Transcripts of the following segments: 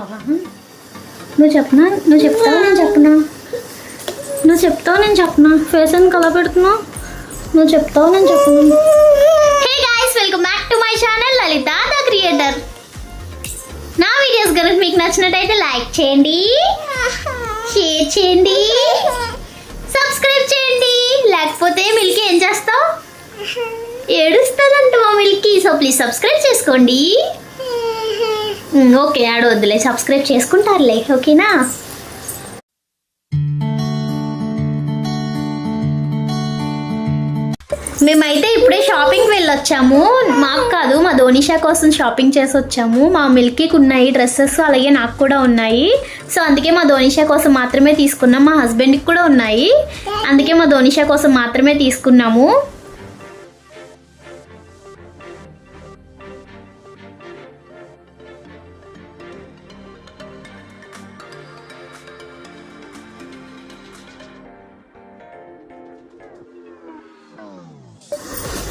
చెప్తావా నువ్వు చెప్పనా? నువ్వు చెప్తావా? నేను చెప్పనా? నువ్వు చెప్తావు? నేను చెప్పనా? ఫేస్ అని కల పెడుతున్నావు? నువ్వు చెప్తావు? నేను చెప్పను? Hey guys welcome back to my channel Lalitha the creator నా వీడియోస్ కనుక మీకు నచ్చినట్టయితే లైక్ చేయండి షేర్ చేయండి సబ్స్క్రైబ్ చేయండి. లేకపోతే మిల్కీ ఏం చేస్తావు? ఏడుస్తుందంట మా మిల్కీ? సో ప్లీజ్ సబ్స్క్రైబ్ చేసుకోండి. ఓకే ఆడవద్దులే సబ్స్క్రైబ్ చేసుకుంటారులే ఓకేనా? మేమైతే ఇప్పుడే షాపింగ్కి వెళ్ళొచ్చాము. మాకు కాదు మా ధోనిషా కోసం షాపింగ్ చేసి వచ్చాము. మా మిల్కీకి ఉన్నాయి డ్రెస్సెస్ అలాగే నాకు కూడా ఉన్నాయి. సో అందుకే మా ధోనిషా కోసం మాత్రమే తీసుకున్నాం. మా హస్బెండ్కి కూడా ఉన్నాయి. అందుకే మా ధోనిషా కోసం మాత్రమే తీసుకున్నాము.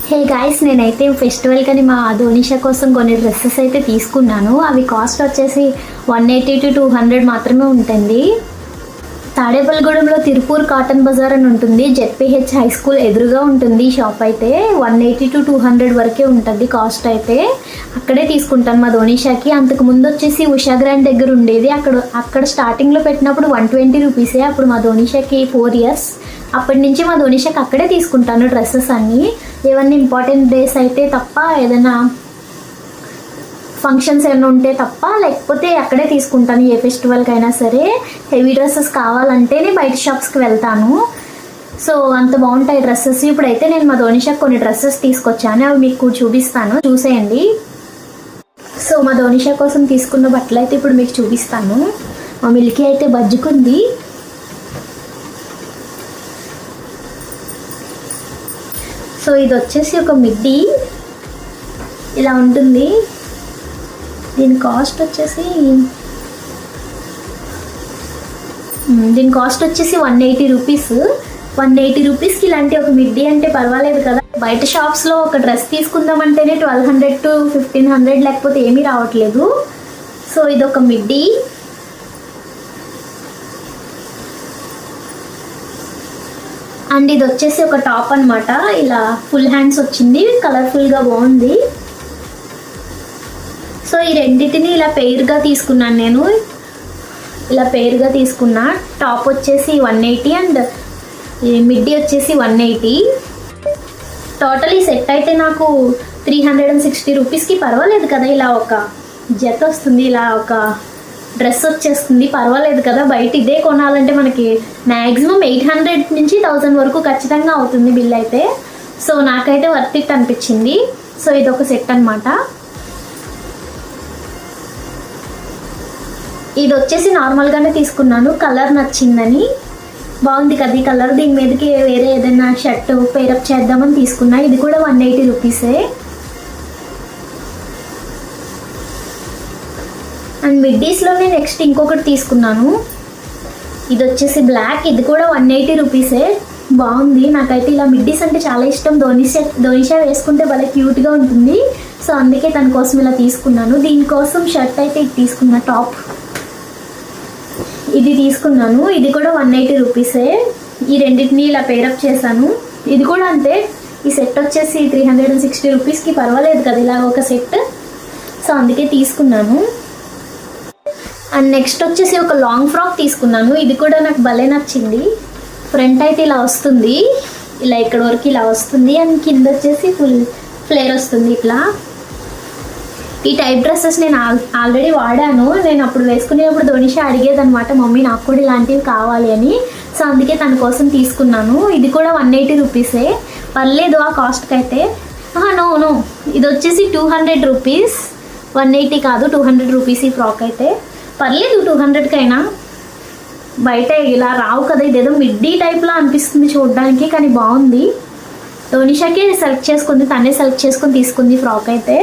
హే గాయస్ నేనైతే ఫెస్టివల్ కానీ మా ధోనిషా కోసం కొన్ని డ్రెస్సెస్ అయితే తీసుకున్నాను. అవి కాస్ట్ వచ్చేసి one eighty to two hundred మాత్రమే ఉంటుంది. తాడేపల్లిగూడెంలో తిరుపూర్ కాటన్ బజార్ అని ఉంటుంది. జెడ్పీహెచ్ హై స్కూల్ ఎదురుగా ఉంటుంది ఈ షాప్ అయితే. One eighty to two hundred వరకే ఉంటుంది కాస్ట్ అయితే. అక్కడే తీసుకుంటాను మా ధోనిషాకి అంతకు ముందు వచ్చేసి ఉషా గ్రాండ్ దగ్గర ఉండేది. అక్కడ అక్కడ స్టార్టింగ్లో పెట్టినప్పుడు వన్ ట్వంటీ రూపీసే అప్పుడు మా ధోనిషాకి ఫోర్ ఇయర్స్ అప్పటి నుంచి మా ధోనిషాకి అక్కడే తీసుకుంటాను డ్రెస్సెస్ అన్నీ. ఏమన్నా ఇంపార్టెంట్ డేస్ అయితే తప్ప ఏదైనా ఫంక్షన్స్ ఏమైనా ఉంటే తప్ప లేకపోతే అక్కడే తీసుకుంటాను ఏ ఫెస్టివల్కి అయినా సరే. హెవీ డ్రెస్సెస్ కావాలంటేనే బయట షాప్స్కి వెళ్తాను. సో అంత బాగుంటాయి డ్రెస్సెస్. ఇప్పుడైతే నేను మా ధోనిషాకి కొన్ని డ్రెస్సెస్ తీసుకొచ్చాను. అవి మీకు చూపిస్తాను. చూసేయండి. సో మా ధోనిషా కోసం తీసుకున్న బట్టలు అయితే ఇప్పుడు మీకు చూపిస్తాను. మా మిల్కీ అయితే బజ్జుకుంది. సో ఇది వచ్చేసి ఒక మిడ్డీ. ఇలా ఉంటుంది. దీని కాస్ట్ వచ్చేసి దీని కాస్ట్ వచ్చేసి one eighty rupees. One eighty రూపీస్కి ఇలాంటి ఒక మిడ్డీ అంటే పర్వాలేదు కదా. బయట షాప్స్లో ఒక dress తీసుకుందామంటేనే twelve hundred to fifteen hundred లేకపోతే ఏమీ రావట్లేదు. సో ఇది ఒక మిడ్డీ. అండ్ ఇది వచ్చేసి ఒక టాప్ అన్నమాట. ఇలా ఫుల్ హ్యాండ్స్ వచ్చింది. కలర్ఫుల్గా బాగుంది. సో ఈ రెండింటిని ఇలా పెయిర్గా తీసుకున్నాను నేను. ఇలా పెయిర్గా తీసుకున్నా. టాప్ వచ్చేసి వన్ ఎయిటీ అండ్ మిడ్డీ వచ్చేసి వన్ ఎయిటీ టోటల్ ఈ సెట్ అయితే నాకు త్రీ హండ్రెడ్ అండ్ సిక్స్టీ రూపీస్కి పర్వాలేదు కదా. ఇలా ఒక జత వస్తుంది. ఇలా ఒక డ్రెస్ వచ్చేస్తుంది. పర్వాలేదు కదా బయట ఇదే కొనాలంటే మనకి మ్యాక్సిమం ఎయిట్ హండ్రెడ్ నుంచి థౌజండ్ వరకు ఖచ్చితంగా అవుతుంది బిల్ అయితే. సో నాకైతే వర్త్ ఇట్ అనిపించింది. సో ఇది ఒక సెట్ అనమాట ఇది వచ్చేసి నార్మల్గానే తీసుకున్నాను. కలర్ నచ్చిందని. బాగుంది కదా ఈ కలర్ దీని మీదకి వేరే ఏదైనా షర్ట్ పేరప్ చేద్దామని తీసుకున్నా. ఇది కూడా వన్ ఎయిటీ రూపీసే అండ్ మిడ్డీస్లోనే నెక్స్ట్ ఇంకొకటి తీసుకున్నాను. ఇది వచ్చేసి బ్లాక్ ఇది కూడా వన్ ఎయిటీ రూపీసే బాగుంది. నాకైతే ఇలా మిడ్డీస్ అంటే చాలా ఇష్టం. ధోనిషా ధోనిషా వేసుకుంటే భలే క్యూట్గా ఉంటుంది. సో అందుకే తన కోసం ఇలా తీసుకున్నాను. దీనికోసం షర్ట్ అయితే ఇది తీసుకున్నా టాప్. ఇది తీసుకున్నాను. ఇది కూడా వన్ ఎయిటీ రూపీసే ఈ రెండింటిని ఇలా పేరప్ చేశాను. ఇది కూడా అంతే. ఈ సెట్ వచ్చేసి త్రీ హండ్రెడ్ అండ్ సిక్స్టీ రూపీస్కి పర్వాలేదు కదా. ఇలా ఒక సెట్ సో అందుకే తీసుకున్నాను. అండ్ నెక్స్ట్ వచ్చేసి ఒక లాంగ్ ఫ్రాక్ తీసుకున్నాను. ఇది కూడా నాకు భలే నచ్చింది. ఫ్రంట్ అయితే ఇలా వస్తుంది. ఇలా ఇక్కడ వరకు ఇలా వస్తుంది. అండ్ కింద వచ్చేసి ఫుల్ ఫ్లేర్ వస్తుంది ఇట్లా. ఈ టైప్ డ్రెస్సెస్ నేను ఆల్ ఆల్రెడీ వాడాను. నేను అప్పుడు వేసుకునేటప్పుడు ధోనిషా అడిగేదనమాట మమ్మీ నాకు కూడా ఇలాంటివి కావాలి అని. సో అందుకే తన కోసం తీసుకున్నాను. ఇది కూడా వన్ ఎయిటీ రూపీసే. పర్లేదు ఆ కాస్ట్కి అయితే నో నో ఇది వచ్చేసి two hundred rupees one eighty కాదు టూ హండ్రెడ్ రూపీస్ ఈ ఫ్రాక్ అయితే. పర్లేదు టూ హండ్రెడ్కైనా. బయట ఇలా రావు కదా ఇదేదో మిడ్డీ టైప్లో అనిపిస్తుంది చూడడానికి కానీ బాగుంది. ధోనిషాకే సెలెక్ట్ చేసుకుంది తనే సెలెక్ట్ చేసుకుని తీసుకుంది ఫ్రాక్ అయితే.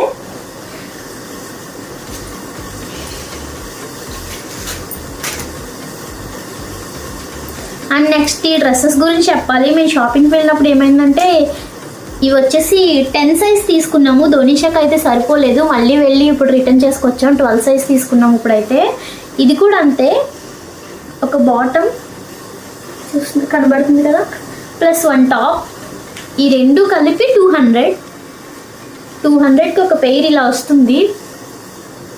అండ్ నెక్స్ట్ ఈ డ్రెస్సెస్ గురించి చెప్పాలి. మేము షాపింగ్కి వెళ్ళినప్పుడు ఏమైందంటే ఇవి వచ్చేసి టెన్ సైజ్ తీసుకున్నాము. ధోనిషాకి అయితే సరిపోలేదు. మళ్ళీ వెళ్ళి ఇప్పుడు రిటర్న్ చేసుకొచ్చాం. ట్వెల్వ్ సైజ్ తీసుకున్నాము ఇప్పుడైతే. ఇది కూడా అంతే. ఒక బాటమ్ చూస్తుంది కనబడుతుంది కదా? ప్లస్ వన్ టాప్ ఈ రెండు కలిపి టూ హండ్రెడ్ టూ హండ్రెడ్కి ఒక పెయిర్ ఇలా వస్తుంది.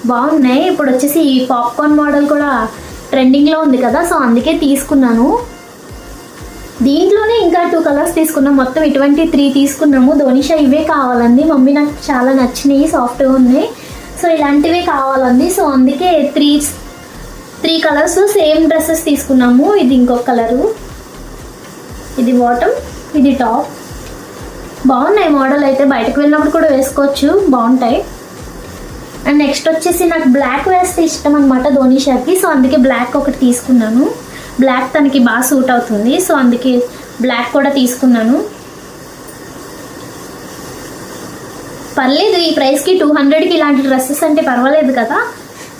బాగున్నాయి. ఇప్పుడు వచ్చేసి ఈ పాప్కార్న్ మోడల్ కూడా ట్రెండింగ్లో ఉంది కదా. సో అందుకే తీసుకున్నాను. దీంట్లోనే ఇంకా టూ కలర్స్ తీసుకున్నాం. మొత్తం ఇటువంటి త్రీ తీసుకున్నాము. ధోనిషా ఇవే కావాలండి మమ్మీ నాకు చాలా నచ్చినాయి సాఫ్ట్గా ఉన్నాయి. సో ఇలాంటివే కావాలండి సో అందుకే three three colours same dresses తీసుకున్నాము. ఇది ఇంకొక కలరు ఇది బాటమ్ ఇది టాప్ బాగున్నాయి మోడల్ అయితే. బయటకు వెళ్ళినప్పుడు కూడా వేసుకోవచ్చు. బాగుంటాయి. అండ్ నెక్స్ట్ వచ్చేసి నాకు బ్లాక్ వేస్తే ఇష్టం అనమాట ధోనిషాకి. సో అందుకే బ్లాక్ ఒకటి తీసుకున్నాను. బ్లాక్ తనకి బాగా సూట్ అవుతుంది. సో అందుకే బ్లాక్ కూడా తీసుకున్నాను. పర్లేదు ఈ ప్రైస్కి టూ హండ్రెడ్కి ఇలాంటి డ్రెస్సెస్ అంటే పర్వాలేదు కదా.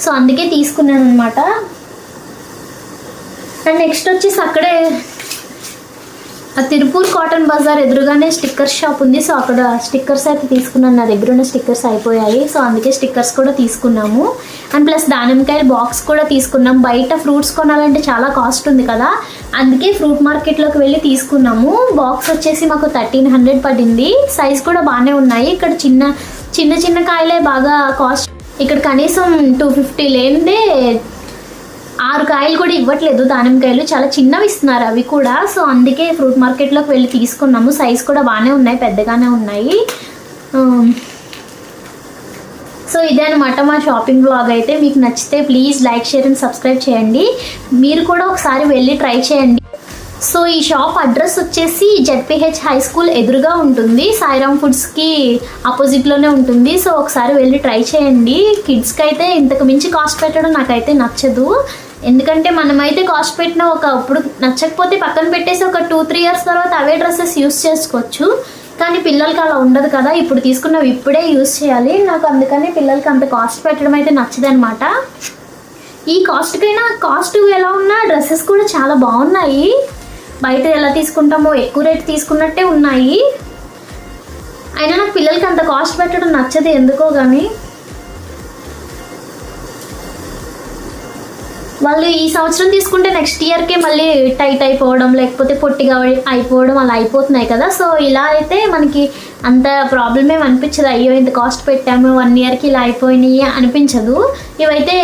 సో అందుకే తీసుకున్నాను అనమాట అండ్ నెక్స్ట్ వచ్చేసి అక్కడే తిరుపూర్ కాటన్ బజార్ ఎదురుగానే స్టిక్కర్ షాప్ ఉంది. సో అక్కడ స్టిక్కర్స్ అయితే తీసుకున్నాను. నా దగ్గర ఉన్న స్టిక్కర్స్ అయిపోయాయి. సో అందుకే స్టిక్కర్స్ కూడా తీసుకున్నాము. అండ్ ప్లస్ దానిమ్మకాయల బాక్స్ కూడా తీసుకున్నాం. బయట ఫ్రూట్స్ కొనాలంటే చాలా కాస్ట్ ఉంది కదా. అందుకే ఫ్రూట్ మార్కెట్లోకి వెళ్ళి తీసుకున్నాము. బాక్స్ వచ్చేసి మాకు థర్టీన్ హండ్రెడ్ పడింది. సైజ్ కూడా బాగానే ఉన్నాయి. ఇక్కడ చిన్న చిన్న చిన్న కాయలే బాగా కాస్ట్. ఇక్కడ కనీసం టూ ఫిఫ్టీ లేనిదే ఆరు కాయలు కూడా ఇవ్వట్లేదు. దానిమ్మకాయలు చాలా చిన్నవి ఇస్తున్నారు అవి కూడా. సో అందుకే ఫ్రూట్ మార్కెట్లోకి వెళ్ళి తీసుకున్నాము. సైజ్ కూడా బాగానే ఉన్నాయి పెద్దగానే ఉన్నాయి. సో ఇదే అనమాట మా షాపింగ్ బ్లాగ్ అయితే. మీకు నచ్చితే please like share and subscribe చేయండి. మీరు కూడా ఒకసారి వెళ్ళి ట్రై చేయండి. సో ఈ షాప్ అడ్రస్ వచ్చేసి Z P H high school ఎదురుగా ఉంటుంది. సాయిరామ్ ఫుడ్స్కి ఆపోజిట్లోనే ఉంటుంది. సో ఒకసారి వెళ్ళి ట్రై చేయండి. కిడ్స్కి అయితే ఇంతకు మించి కాస్ట్ పెట్టడం నాకైతే నచ్చదు. ఎందుకంటే మనమైతే కాస్ట్ పెట్టిన ఒక ఇప్పుడు నచ్చకపోతే పక్కన పెట్టేసి ఒక టూ త్రీ ఇయర్స్ తర్వాత అవే డ్రెస్సెస్ యూస్ చేసుకోవచ్చు. కానీ పిల్లలకి అలా ఉండదు కదా. ఇప్పుడు తీసుకున్నవి ఇప్పుడే యూస్ చేయాలి. నాకు అందుకని పిల్లలకి అంత కాస్ట్ పెట్టడం అయితే నచ్చదనమాట. ఈ కాస్ట్కైనా కాస్ట్ ఎలా ఉన్నా డ్రెస్సెస్ కూడా చాలా బాగున్నాయి. బయట ఎలా తీసుకుంటామో ఎక్కువ రేట్ తీసుకున్నట్టే ఉన్నాయి. అయినా నాకు పిల్లలకి అంత కాస్ట్ పెట్టడం నచ్చదు ఎందుకో కానీ వాళ్ళు ఈ సంవత్సరం తీసుకుంటే నెక్స్ట్ ఇయర్కే మళ్ళీ టైట్ అయిపోవడం లేకపోతే పొట్టిగా అయిపోవడం అలా అయిపోతున్నాయి కదా. సో ఇలా అయితే మనకి అంత ప్రాబ్లమే అనిపించదు. అయ్యో ఇంత కాస్ట్ పెట్టాము వన్ ఇయర్కి ఇలా అయిపోయినాయి అనిపించదు. ఇవైతే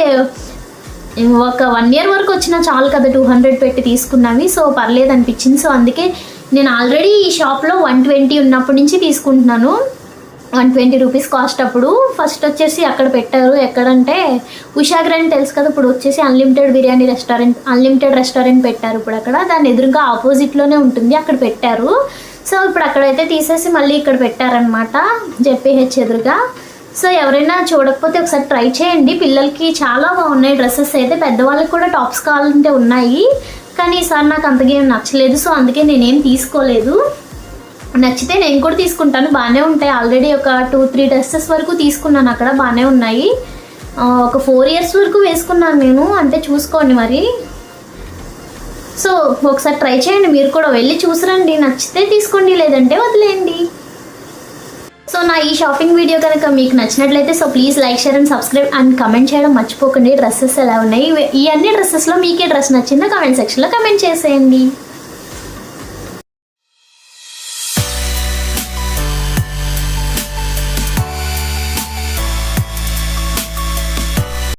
ఒక వన్ ఇయర్ వరకు వచ్చినా చాలు కదా టూ హండ్రెడ్ పెట్టి తీసుకున్నవి. సో పర్లేదు అనిపించింది. సో అందుకే నేను ఆల్రెడీ ఈ షాప్లో వన్ ట్వంటీ ఉన్నప్పటి నుంచి తీసుకుంటున్నాను. వన్ ట్వంటీ రూపీస్ కాస్ట్ అప్పుడు. ఫస్ట్ వచ్చేసి అక్కడ పెట్టారు. ఎక్కడంటే ఉషా తెలుసు కదా ఇప్పుడు వచ్చేసి unlimited biryani restaurant unlimited restaurant పెట్టారు ఇప్పుడు అక్కడ. దాని ఎదురుగా ఆపోజిట్లోనే ఉంటుంది అక్కడ పెట్టారు. సో ఇప్పుడు అక్కడైతే తీసేసి మళ్ళీ ఇక్కడ పెట్టారనమాట జెపిహెచ్ ఎదురుగా. సో ఎవరైనా చూడకపోతే ఒకసారి ట్రై చేయండి. పిల్లలకి చాలా బాగున్నాయి డ్రెస్సెస్ అయితే పెద్దవాళ్ళకి కూడా టాప్స్ కావాలంటే ఉన్నాయి. కానీ ఈసారి నాకు అంతగా ఏం నచ్చలేదు. సో అందుకే నేనేం తీసుకోలేదు. నచ్చితే నేను కూడా తీసుకుంటాను. బాగానే ఉంటాయి. ఆల్రెడీ ఒక టూ త్రీ డ్రెస్సెస్ వరకు తీసుకున్నాను. అక్కడ బాగానే ఉన్నాయి. ఒక ఫోర్ ఇయర్స్ వరకు వేసుకున్నాను నేను. అంటే చూసుకోండి మరి. సో ఒకసారి ట్రై చేయండి. మీరు కూడా వెళ్ళి చూసిరండి. నచ్చితే తీసుకోండి. లేదంటే వదిలేయండి. సో నా ఈ షాపింగ్ వీడియో కనుక మీకు నచ్చినట్లయితే so please like share and subscribe and comment చేయడం మర్చిపోకండి. డ్రెస్సెస్ ఎలా ఉన్నాయి? ఈ అన్ని డ్రెస్సెస్లో మీకే డ్రెస్ నచ్చిందో? కమెంట్ సెక్షన్లో కమెంట్ చేసేయండి.